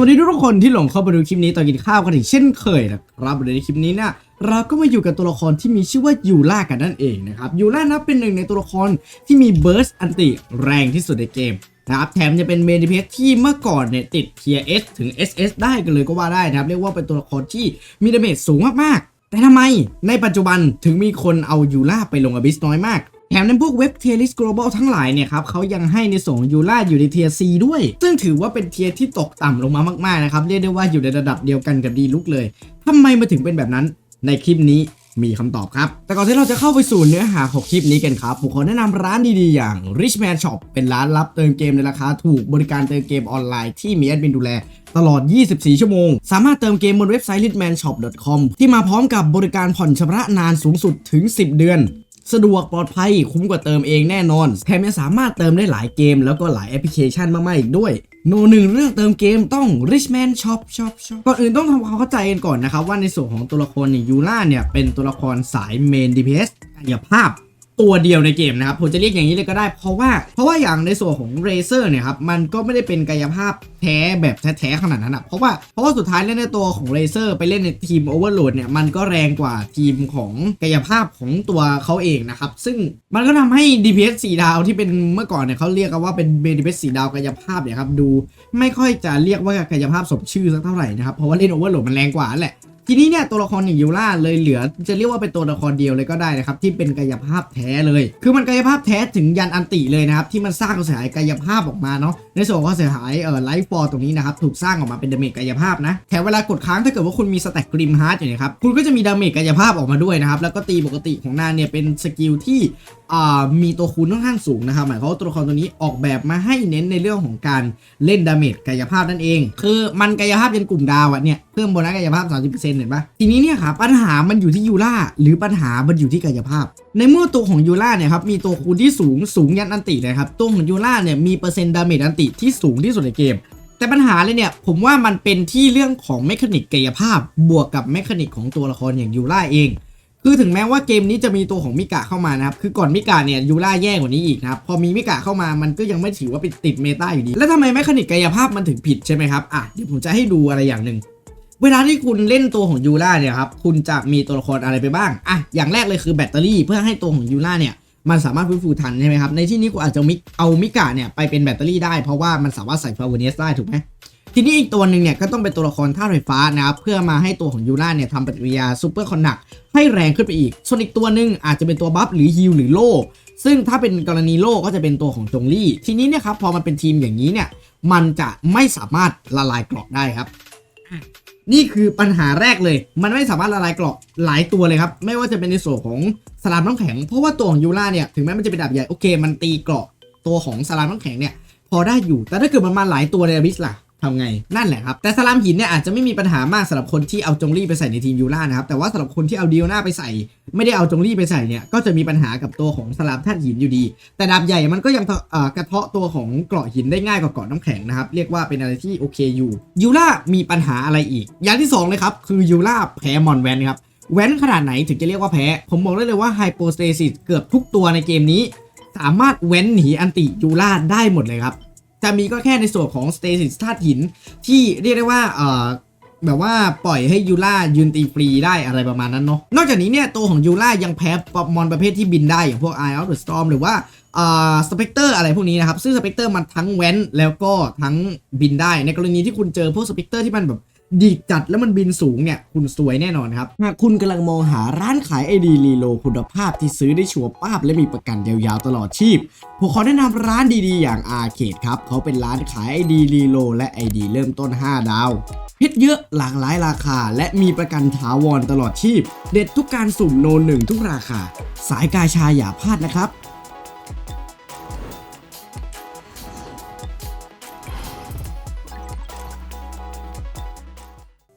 วัสดีทุกคนที่หลงเข้ามาดูคลิปนี้ตอนกินข้าวกันอีกเช่นเคยนะครับในคลิปนี้เนี่ยเราก็มาอยู่กับตัวละครที่มีชื่อว่ายูล่ากันนั่นเองนะครับยูล่านะเป็นหนึ่งในตัวละครที่มีเบิร์สอันติแรงที่สุดในเกมนะครับแถมจะเป็นเมดิเพสที่เมื่อก่อนเนี่ยติดเทีย S ถึง SS ได้กันเลยก็ว่าได้นะครับเรียกว่าเป็นตัวละครที่มีดาเมจสูงมากๆ แต่ทำไมในปัจจุบันถึงมีคนเอายูล่าไปลงอบิสน้อยมาก แถมในพวกเว็บเทียริส global ทั้งหลายเนี่ยครับเขายังให้ในส่งยูล่าอยู่ในเทียซีด้วย ซึ่งถือว่าเป็นเทียที่ตกต่ำลงมามากๆนะครับ เรียกได้ว่าอยู่ในระดับเดียวกันกับดีลุกเลยทำไมมาถึงเป็นแบบนั้นในคลิปนี้มีคำตอบครับ แต่ก่อนที่เราจะเข้าไปสู่เนื้อหาของคลิปนี้กันครับ ผมขอแนะนำร้านดีๆ อย่าง Richman Shop เป็นร้านรับเติมเกมในราคาถูกบริการเติมเกมออนไลน์ที่มีแอดมินดูแลตลอด 24 ชั่วโมง สามารถเติมเกมบนเว็บไซต์ richmanshop.com ที่มาพร้อมกับบริการผ่อนชำระนานสูงสุดถึง 10 เดือน สะดวกปลอดภัยคุ้มกว่าเติมเองแน่นอน แถมยังสามารถเติมได้หลายเกม แล้วก็หลายแอปพลิเคชันมากๆอีกด้วย โนหนึ่งเรื่องเติมเกมต้อง Richman Shop Shop Shop ก่อนอื่นต้องทำความเข้าใจกันก่อนนะครับ ว่าในส่วนของตัวละครเนี่ยยูล่าเนี่ยเป็นตัวละครสายเมน DPS กายภาพ ตัวเดียวในเกมนะครับผมจะเรียกอย่างนี้เลยก็ได้เพราะว่า เพราะว่าอย่างในส่วนของเรเซอร์เนี่ยครับมันก็ไม่ได้เป็นกายภาพแท้แบบแท้ๆขนาดนั้นอะเพราะว่าเพราะว่าสุดท้ายเล่นในตัวของเรเซอร์ไปเล่นในทีมโอเวอร์โหลดเนี่ยมันก็แรงกว่าทีมของกายภาพของตัวเขาเองนะครับซึ่งมันก็ทำให้ DPS 4ดาวที่เป็นเมื่อก่อนเนี่ยเขาเรียกกันว่าเป็น DPS 4ดาวกายภาพเนี่ยครับดู ไม่ค่อยจะเรียกว่ากายภาพสมชื่อสักเท่าไหร่นะครับเพราะว่าเล่นโอเวอร์โหลดมันแรงกว่าแหละ ทีนี้เนี่ยตัวละครอย่างยูล่าเลยเหลือจะเรียกว่าเป็นตัวละครเดียวเลยก็ได้นะครับที่เป็นกายภาพแท้เลย คือมันกายภาพแท้ถึงยันอันติเลยนะครับที่มันสร้างความเสียหายกายภาพออกมาเนาะในส่วนของเสียหายเอ่อไลฟ์ฟอร์ตรงนี้นะครับถูกสร้างออกมาเป็นดาเมจกายภาพนะแถมเวลากดค้างถ้าเกิดว่าคุณมีสแต็กกริมฮาร์ดอยู่นะครับคุณก็จะมีดาเมจกายภาพออกมาด้วยนะครับแล้วก็ตีปกติของนางเนี่ยเป็นสกิลที่ มีตัวคูณค่อนข้างสูงนะครับหมายความว่าตัวละครตัวนี้ออกแบบมาให้เน้นในเรื่องของการเล่นดาเมจกายภาพนั่นเอง คือมันกายภาพยันกลุ่มดาวอะเนี่ยเพิ่มโบนัสกายภาพ 30%เห็นปะทีนี้เนี่ยครับปัญหามันอยู่ที่ยูล่าหรือปัญหามันอยู่ที่กายภาพ ในเมื่อตัวของยูล่าเนี่ยครับมีตัวคูณที่สูงสูงยันอันติเลยครับตัวของยูล่าเนี่ยมีเปอร์เซ็นต์ดาเมจอันติที่สูงที่สุดในเกมแต่ปัญหาเลยเนี่ยผมว่ามันเป็นที่เรื่องของเมคานิกกายภาพ บวกกับเมคานิกของตัวละครอย่างยูล่าเอง คือถึงแม้ว่าเกมนี้จะมีตัวของมิกะเข้ามานะครับ คือก่อนมิกะเนี่ยยูล่าแย่กว่านี้อีกนะครับ พอมีมิกะเข้ามามันก็ยังไม่ถือว่าเป็นติดเมตาอยู่ดี แล้วทำไมแมคานิกกายภาพมันถึงผิดใช่ไหมครับ อะเดี๋ยวผมจะให้ดูอะไรอย่างหนึ่ง เวลาที่คุณเล่นตัวของยูล่าเนี่ยครับ คุณจะมีตัวละครอะไรไปบ้าง อะ อย่างแรกเลยคือแบตเตอรี่เพื่อให้ตัวของยูล่าเนี่ยมันสามารถฟื้นฟูทันใช่ไหมครับ ในที่นี้กูอาจจะมิกเอามิกะเนี่ยไปเป็นแบตเตอรี่ได้เพราะว่ามันสามารถใส่ฟลาวเนสได้ถูกไหม ทีนี้อีกตัวหนึ่งเนี่ยก็ต้องเป็นตัวละครธาตุไฟฟ้านะครับเพื่อมาให้ตัวของยูราเนี่ยทำปฏิกิริยาซูเปอร์คอนดักให้แรงขึ้นไปอีก ส่วนอีกตัวหนึ่งอาจจะเป็นตัวบัฟหรือฮิลหรือโล่ซึ่งถ้าเป็นกรณีโล่ก็จะเป็นตัวของจงลี่ ทีนี้เนี่ยครับพอมันเป็นทีมอย่างนี้เนี่ยมันจะไม่สามารถละลายเกราะได้ครับ นี่คือปัญหาแรกเลย มันไม่สามารถละลายเกราะหลายตัวเลยครับ ไม่ว่าจะเป็นในส่วนของสลามน้ำแข็ง เพราะว่าตัวของยูราเนี่ยถึงแม้มันจะเป็นดาบใหญ่โอเค มันตีเกราะตัวของสลามน้ำแข็งเนี่ยพอได้อยู่ แต่ถ้าเกิดมันมาหลายตัวในอบิสล่ะ ทำไงนั่นแหละครับ แต่สลามหินเนี่ยอาจจะไม่มีปัญหามากสำหรับคนที่เอาจงลี่ไปใส่ในทีมยูรานะครับ แต่ว่าสำหรับคนที่เอาดิโอนาไปใส่ ไม่ได้เอาจงลี่ไปใส่เนี่ยก็จะมีปัญหากับตัวของสลามธาตุหินอยู่ดี แต่ดาบใหญ่มันก็ยังกระเทาะตัวของเกราะหินได้ง่ายกว่าเกราะน้ำแข็งนะครับ เรียกว่าเป็นอะไรที่โอเคอยู่ยูรามีปัญหาอะไรอีก อย่างที่สองเลยครับคือยูราแพ้มอนแวนครับแว้นขนาดไหนถึงจะเรียกว่าแพ้ ผมบอกได้เลยว่าไฮโปสเตซิสเกือบทุกตัวในเกมนี้ สามารถเว้นหนีอันติยูราได้หมดเลยครับ จะมีก็แค่ในส่วนของสเตซิสธาตุหิน ที่เรียกได้ว่าเอ่อแบบว่าปล่อยให้ยูล่ายืนตีฟรีได้อะไรประมาณนั้นเนาะ นอกจากนี้เนี่ยตัวของยูล่ายังแพ้ปอมอนประเภทที่บินได้อย่างพวก Eye of the Storm หรือว่าอ่าสเปกเตอร์อะไรพวกนี้นะครับ ซึ่งสเปกเตอร์มันทั้งแว้นแล้วก็ทั้งบินได้ ในกรณีที่คุณเจอพวกสเปกเตอร์ที่มันแบบ ดีจัดแล้วมันบินสูงเนี่ย คุณสวยแน่นอนครับ หากคุณกำลังมองหาร้านขายไอดีรีโลคุณภาพที่ซื้อได้ชัวร์ป้าบและมีประกันยาวๆตลอดชีพ ผมขอแนะนำร้านดีๆ อย่างอาเคดครับเขาเป็นร้านขายไอดีรีโลและไอดีเริ่มต้น 5 ดาวเพชรเยอะหลากหลายราคา และมีประกันถาวรตลอดชีพ เด็ดทุกการสุ่มโนนหนึ่งทุกราคา สายกาชาอย่าพลาดนะครับ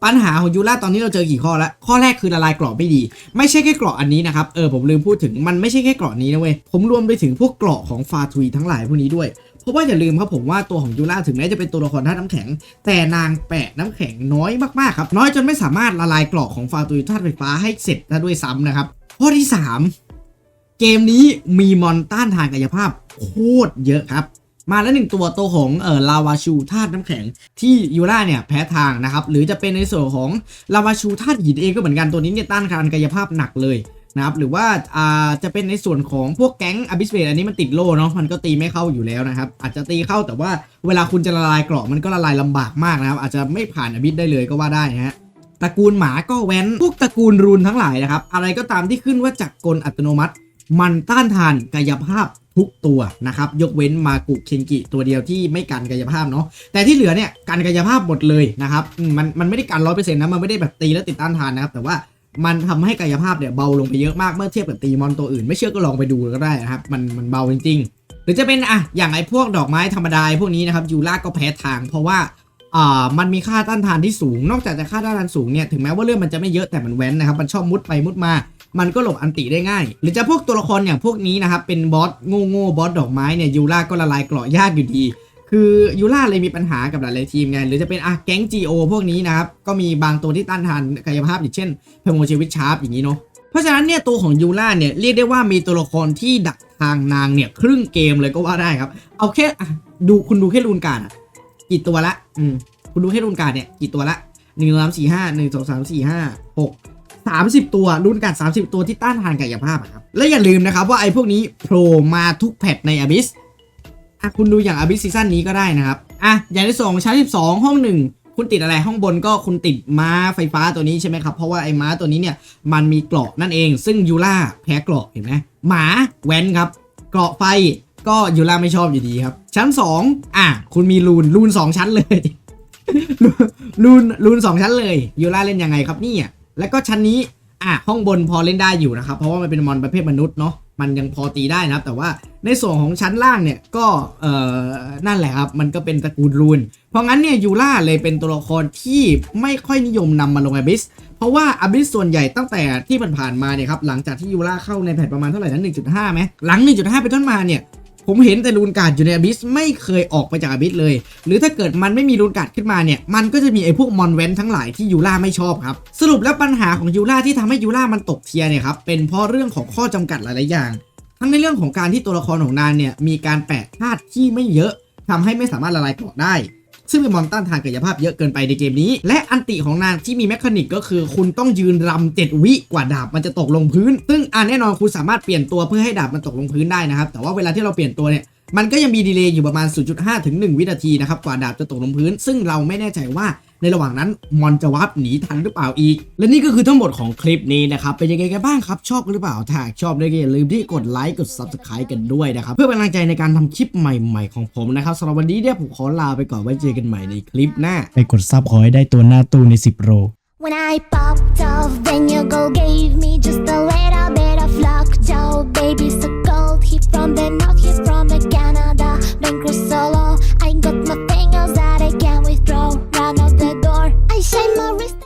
ปัญหาของยูราตอนนี้เราเจอกี่ข้อแล้วข้อแรกคือละลายกราะไม่ดี ไม่ใช่แค่กราะอันนี้นะครับเออผมลืมพูดถึงมันไม่ใช่แค่กราะนี้นะเว้ยผมรวมไปถึงพวกกราะของฟาทุยทั้งหลายพวกนี้ด้วยเพราะว่าอย่าลืมครับผมว่าตัวของยูราถึงแม้จะเป็นตัวละครธาตุน้ำแข็ง แต่นางแปะน้ำแข็งน้อยมากๆครับ น้อยจนไม่สามารถละลายกราะของฟาทุยธาตุไฟฟ้าให้เสร็จได้ด้วยซ้ำนะครับข้อที่สามเกมนี้มีมอนต้านทานกายภาพโคตรเยอะครับ มาแล้วหนึ่งตัวตัวของเอ่อลาวาชูธาตุน้ำแข็งที่ยูราเนี่ยแพ้ทางนะครับหรือจะเป็นในส่วนของลาวาชูธาตุหินเองก็เหมือนกันตัวนี้เนี่ยต้านการกายภาพหนักเลยนะครับหรือว่าอ่าจะเป็นในส่วนของพวกแก๊งอบิสเบอันนี้มันติดโล่เนาะมันก็ตีไม่เข้าอยู่แล้วนะครับ อาจจะตีเข้าแต่ว่าเวลาคุณจะละลายเกราะมันก็ละลายลำบากมากนะครับ อาจจะไม่ผ่านอบิสได้เลยก็ว่าได้นะฮะตระกูลหมาก็แว้นพวกตระกูลรูนทั้งหลายนะครับ อะไรก็ตามที่ขึ้นว่าจักรกลอัตโนมัติ มันต้านทานกายภาพ ทุกตัวนะครับ ยกเว้นมากุเคนกิตัวเดียวที่ไม่กันกายภาพเนาะแต่ที่เหลือเนี่ยกันกายภาพหมดเลยนะครับมันมันไม่ได้กันร้อยเปอร์เซ็นต์นะมันไม่ได้แบบตีแล้วติดต้านทานนะครับแต่ว่ามันทำให้กายภาพเนี่ยเบาลงไปเยอะมากเมื่อเทียบกับตีมอนตัวอื่น ไม่เชื่อก็ลองไปดูก็ได้นะครับมันมันเบาจริงๆ หรือจะเป็นอะอย่างไอ้พวกดอกไม้ธรรมดาพวกนี้นะครับยูราก็แพ้ทาง เพราะว่าอ่ามันมีค่าต้านทานที่สูง นอกจากจะค่าต้านทานสูงเนี่ยถึงแม้ว่าเรื่องมันจะไม่เยอะแต่มันแว้นนะครับมันชอบมุดไปมุดมา มันก็หลบอันติได้ง่าย หรือจะพวกตัวละครอย่างพวกนี้นะครับ เป็นบอสโง่โง่บอสดอกไม้เนี่ยยูราก็ละลายเกราะยากอยู่ดี คือยูราเลยมีปัญหากับหลายๆทีมไง หรือจะเป็นอะแก๊ง GO พวกนี้นะครับ ก็มีบางตัวที่ต้านทานกายภาพอย่างเช่นเพโมชีวิตชาร์ปอย่างนี้เนาะเพราะฉะนั้นเนี่ยตัวของยูราเนี่ยเรียกได้ว่ามีตัวละครที่ดักทางนางเนี่ยครึ่งเกมเลยก็ว่าได้ครับ เอาแค่ดูคุณดูแค่รูนการ์ดอะกี่ตัวละ อืมคุณดูให้รุ่นการ์ดเนี่ยกี่ตัวละหนึ่งสามสี่ห้าหนึ่งสองสามสี่ห้าหก สามสิบตัวรุ่นการ์ดสามสิบตัวที่ต้านทานกายภาพครับและอย่าลืมนะครับว่าไอ้พวกนี้โผล่มาทุกแพทในอ b ิสอะคุณดูอย่างอ b ิสซีซั่นนี้ก็ได้นะครับอะอย่างที่สองชั้นสิบสองห้องหนึ่งคุณติดอะไรห้องบนก็คุณติดม้าไฟฟ้าตัวนี้ใช่ไหมครับ เพราะว่าไอ้ม้าตัวนี้เนี่ยมันมีเกราะนั่นเอง ซึ่งยูล่าแพ้เกราะเห็นไหมหมาแว้นครับ เกราะไฟก็ยูล่าไม่ชอบอยู่ดีครับ ชั้นสองอะ คุณมีรูนรูนสองชั้นเลยรูนรูนสองชั้นเลยยูราเล่นยังไงครับนี่ย แล้วก็ชั้นนี้อะห้องบนพอเล่นได้อยู่นะครับ เพราะว่ามันเป็นมอนประเภทมนุษย์เนาะมันยังพอตีได้นะครับ แต่ว่าในส่วนของชั้นล่างเนี่ยก็เอ่อนั่นแหละครับ มันก็เป็นตระกูลรูน เพราะงั้นเนี่ยยูราเลยเป็นตัวละครที่ไม่ค่อยนิยมนำมาลงอบิสเพราะว่าอบิสส่วนใหญ่ตั้งแต่ที่ผ่านๆมาเนี่ยครับหลังจากที่ยูราเข้าในแพทประมาณเท่าไหร่นั้น1.5ไหมหลัง 1.5 เป็นต้นมาเนี่ย ผมเห็นแต่รูนการ์ดอยู่ในอบิสไม่เคยออกไปจากอบิสเลย หรือถ้าเกิดมันไม่มีรูนการ์ดขึ้นมาเนี่ย มันก็จะมีไอ้พวกมอนเวนทั้งหลายที่ยูราไม่ชอบครับ สรุปแล้วปัญหาของยูราที่ทำให้ยูรามันตกเทียร์เนี่ยครับ เป็นเพราะเรื่องของข้อจำกัดหลายๆอย่าง ทั้งในเรื่องของการที่ตัวละครของนางเนี่ยมีการแปะธาตุที่ไม่เยอะทำให้ไม่สามารถละลายเกาะได้ ซึ่งเป็นมอนต้านทานกายภาพเยอะเกินไปในเกมนี้ และอันติของนางที่มีแมคานิกก็คือคุณต้องยืนรำเจ็ดวิกว่าดาบมันจะตกลงพื้น ซึ่งอ่าแน่นอนคุณสามารถเปลี่ยนตัวเพื่อให้ดาบมันตกลงพื้นได้นะครับ แต่ว่าเวลาที่เราเปลี่ยนตัวเนี่ยมันก็ยังมีดีเลย์อยู่ประมาณ 0.5 ถึง 1 วินาทีนะครับกว่าดาบจะตกลงพื้น ซึ่งเราไม่แน่ใจว่า ในระหว่างนั้นมอนจะวับหนีทันหรือเปล่าอีก และนี่ก็คือทั้งหมดของคลิปนี้นะครับ เป็นยังไงกันบ้างครับ ชอบหรือเปล่าถ้าชอบได้ก็อย่าลืมที่กดไลค์กด subscribe กันด้วยนะครับ เพื่อเป็นกำลังใจในการทำคลิปใหม่ๆของผมนะครับสำหรับวันนี้เนี่ยผมขอลาไปก่อนไว้เจอกันใหม่ในคลิปหน้าไปกดซับขอให้ได้ตัวหน้าตู้ใน 10โร When I popped off, then your girl gave me just a little bit of luck, Joe. Baby, so cold, he from the north, he